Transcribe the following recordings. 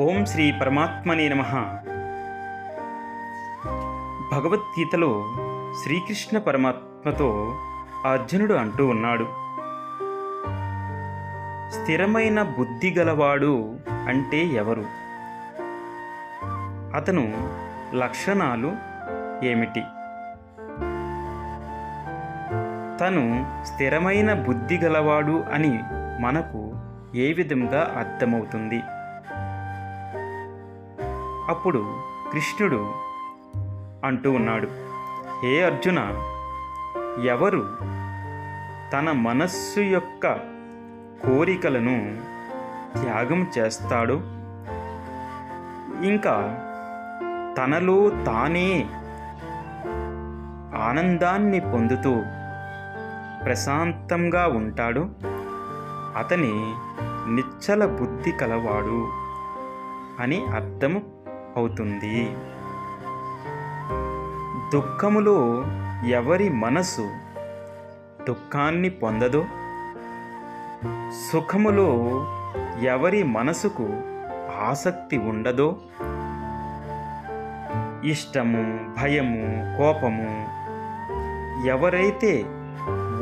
ఓం శ్రీ పరమాత్మనే నమ. భగవద్గీతలో శ్రీకృష్ణ పరమాత్మతో అర్జునుడు అంటూ ఉన్నాడు. స్థిరమైన బుద్ధి గలవాడు అంటే ఎవరు? అతను లక్షణాలు ఏమిటి? తను స్థిరమైన బుద్ధి గలవాడు అని మనకు ఏ విధంగా అర్థమవుతుంది? అప్పుడు కృష్ణుడు అంటూ ఉన్నాడు హే అర్జున ఎవరు తన మనస్సు యొక్క కోరికలను త్యాగం చేస్తాడు? ఇంకా తనలో తానే ఆనందాన్ని పొందుతూ ప్రశాంతంగా ఉంటాడు? అతని నిచ్చల బుద్ధి కలవాడు అని అర్థం అవుతుంది. దుఃఖములో ఎవరి మనసు దుఃఖాన్ని పొందదో? సుఖములో ఎవరి మనసుకు ఆసక్తి ఉండదో? ఇష్టము భయము కోపము ఎవరైతే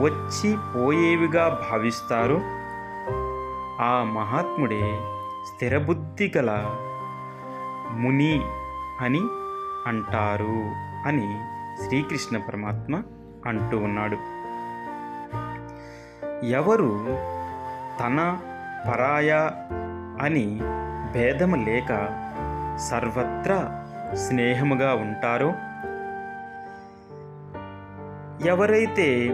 వచ్చి పోయేవిగా భావిస్తారో ఆ మహాత్ముడే స్థిరబుద్ధి గల ముని అని అంటారు అని శ్రీకృష్ణ పరమాత్మ అంటూ ఉన్నాడు. ఎవరు తన పరాయ అని భేదము లేక సర్వత్రా స్నేహముగా ఉంటారో? ఎవరైతే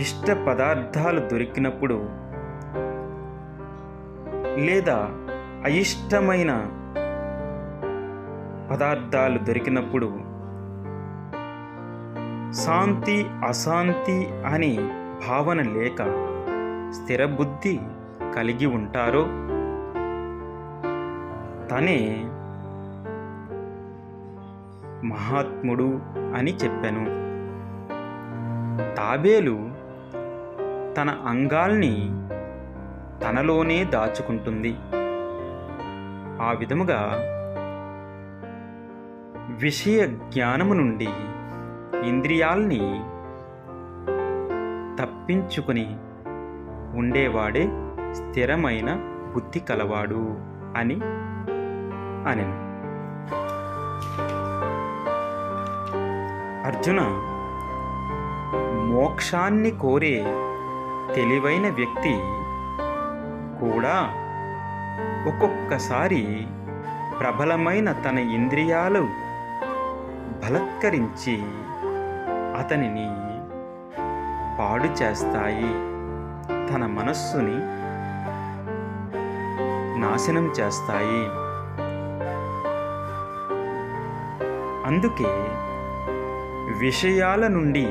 ఇష్ట పదార్థాలు దొరికినప్పుడు లేదా అయిష్టమైన పదార్థాలు దొరికినప్పుడు శాంతి అశాంతి అనే భావన లేక స్థిరబుద్ధి కలిగి ఉంటారో? తనే మహాత్ముడు అని చెప్పాను. తాబేలు తన అంగాల్ని తనలోనే దాచుకుంటుంది. ఆ విధముగా విషయ జ్ఞానము నుండి ఇంద్రియాల్ని తప్పించుకుని ఉండేవాడే స్థిరమైన బుద్ధి కలవాడు అని అనెను. అర్జున మోక్షాన్ని కోరే తెలివైన వ్యక్తి కూడా ఒక్కొక్కసారి ప్రబలమైన తన ఇంద్రియాలు బలత్కరించి అతనిని పాడు చేస్తాయి. తన మనస్సుని నాశనం చేస్తాయి. అందుకే విషయాల నుండి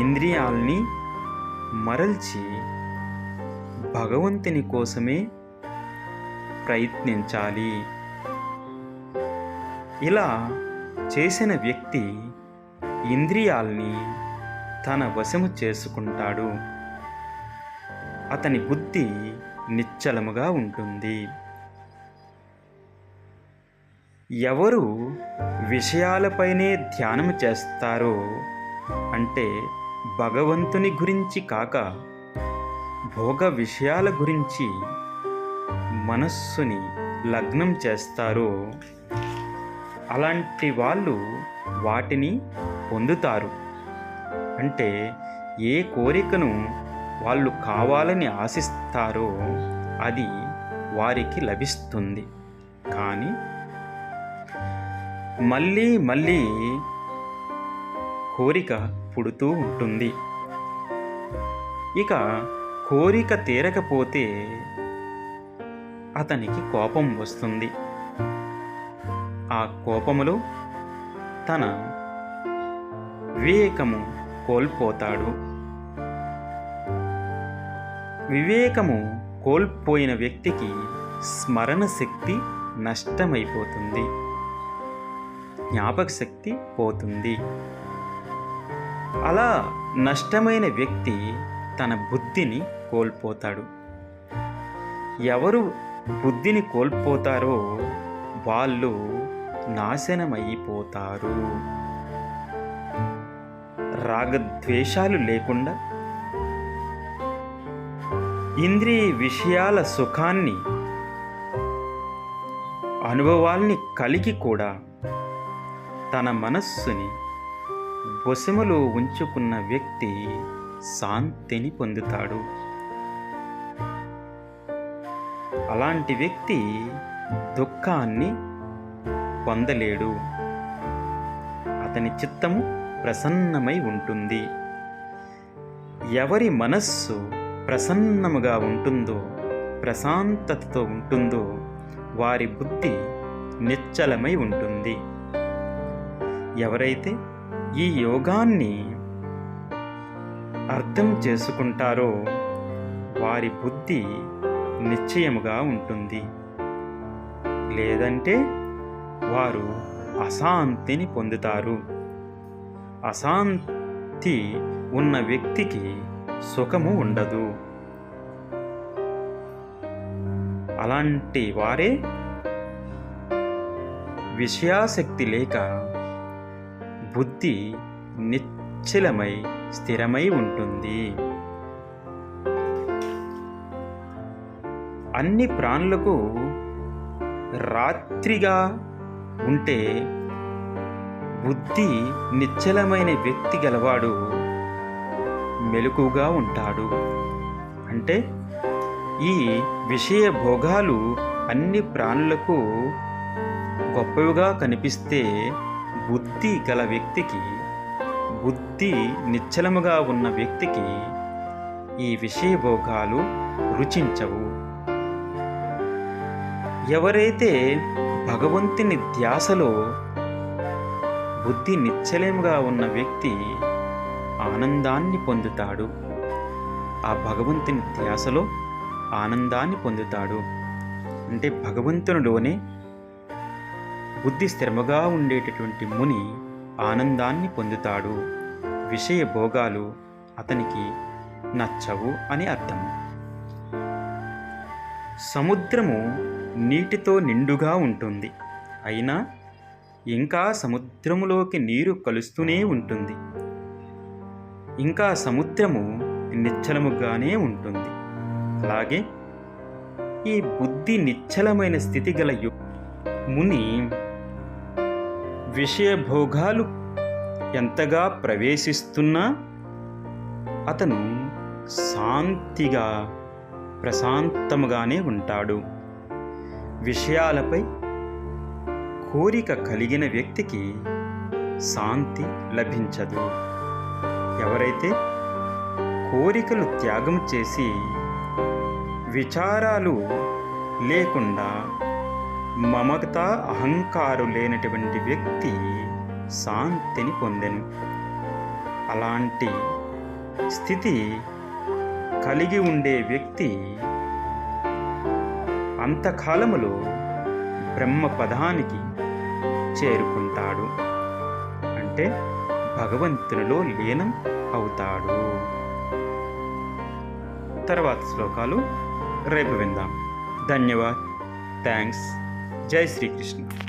ఇంద్రియాల్ని మరల్చి భగవంతుని కోసమే ప్రయత్నించాలి. ఇలా చేసిన వ్యక్తి ఇంద్రియాల్ని తన వశము చేసుకుంటాడు. అతని బుద్ధి నిశ్చలముగా ఉంటుంది. ఎవరు విషయాలపైనే ధ్యానం చేస్తారో అంటే భగవంతుని గురించి కాక భోగ విషయాల గురించి మనస్సుని లగ్నం చేస్తారో అలాంటి వాళ్ళు వాటిని పొందుతారు. అంటే ఏ కోరికను వాళ్ళు కావాలని ఆశిస్తారో అది వారికి లభిస్తుంది. కానీ మళ్ళీ మళ్ళీ కోరిక పుడుతూ ఉంటుంది. ఇక కోరిక తీరకపోతే అతనికి కోపం వస్తుంది. ఆ కోపములో తన వివేకము కోల్పోతాడు. వివేకము కోల్పోయిన వ్యక్తికి స్మరణ శక్తి నష్టమైపోతుంది. జ్ఞాపక శక్తి పోతుంది. అలా నష్టమైన వ్యక్తి తన బుద్ధిని కోల్పోతాడు. ఎవరు బుద్ధిని కోల్పోతారో వాళ్ళు నాశనమైపోతారు. రాగద్వేషాలు లేకుండా ఇంద్రియ విషయాల సుఖాన్ని అనుభవాల్ని కలిగి కూడా తన మనస్సుని వశములో ఉంచుకున్న వ్యక్తి శాంతిని పొందుతాడు. అలాంటి వ్యక్తి దుఃఖాన్ని పొందలేడు. అతని చిత్తము ప్రసన్నమై ఉంటుంది. ఎవరి మనస్సు ప్రసన్నముగా ఉంటుందో ప్రశాంతతతో ఉంటుందో వారి బుద్ధి నిశ్చలమై ఉంటుంది. ఎవరైతే ఈ యోగాన్ని అర్థం చేసుకుంటారో వారి బుద్ధి నిశ్చయముగా ఉంటుంది. లేదంటే వారు అశాంతిని పొందుతారు. అశాంతి ఉన్న వ్యక్తికి సుఖము ఉండదు. అలాంటి వారే విషయాసక్తి లేక బుద్ధి నిశ్చలమై స్థిరమై ఉంటుంది. అన్ని ప్రాణులకు రాత్రిగా ఉంటే బుద్ధి నిశ్చలమైన వ్యక్తి గలవాడు మెలకుగా ఉంటాడు. అంటే ఈ విషయ భోగాలు అన్ని ప్రాణులకు గొప్పవిగా కనిపిస్తే బుద్ధి గల వ్యక్తికి బుద్ధి నిశ్చలముగా ఉన్న వ్యక్తికి ఈ విషయ భోగాలు రుచించవు. ఎవరైతే భగవంతుని ధ్యాసలో బుద్ధి నిశ్చలముగా ఉన్న వ్యక్తి ఆనందాన్ని పొందుతాడు ఆ భగవంతుని ధ్యాసలో ఆనందాన్ని పొందుతాడు. అంటే భగవంతునిలోనే బుద్ధి స్థిరముగా ఉండేటటువంటి ముని ఆనందాన్ని పొందుతాడు. విషయ భోగాలు అతనికి నచ్చవు అని అర్థం. సముద్రము నీటితో నిండుగా ఉంటుంది. అయినా ఇంకా సముద్రములోకి నీరు కలుస్తూనే ఉంటుంది. ఇంకా సముద్రము నిశ్చలముగానే ఉంటుంది. అలాగే ఈ బుద్ధి నిశ్చలమైన స్థితి గల యు ముని విషయభోగాలు ఎంతగా ప్రవేశిస్తున్నా అతను శాంతిగా ప్రశాంతముగానే ఉంటాడు. విషయాలపై కోరిక కలిగిన వ్యక్తికి శాంతి లభించదు. ఎవరైతే కోరికలు త్యాగం చేసి విచారాలు లేకుండా మమత అహంకారు లేనటువంటి వ్యక్తి శాంతిని పొందెను. అలాంటి స్థితి కలిగి ఉండే వ్యక్తి అంతకాలములో బ్రహ్మ పదానికి చేరుకుంటాడు. అంటే భగవంతునిలో లీనం అవుతాడు. తర్వాత శ్లోకాలు రేపు విందాం. ధన్యవాద్. థ్యాంక్స్. జై శ్రీకృష్ణ.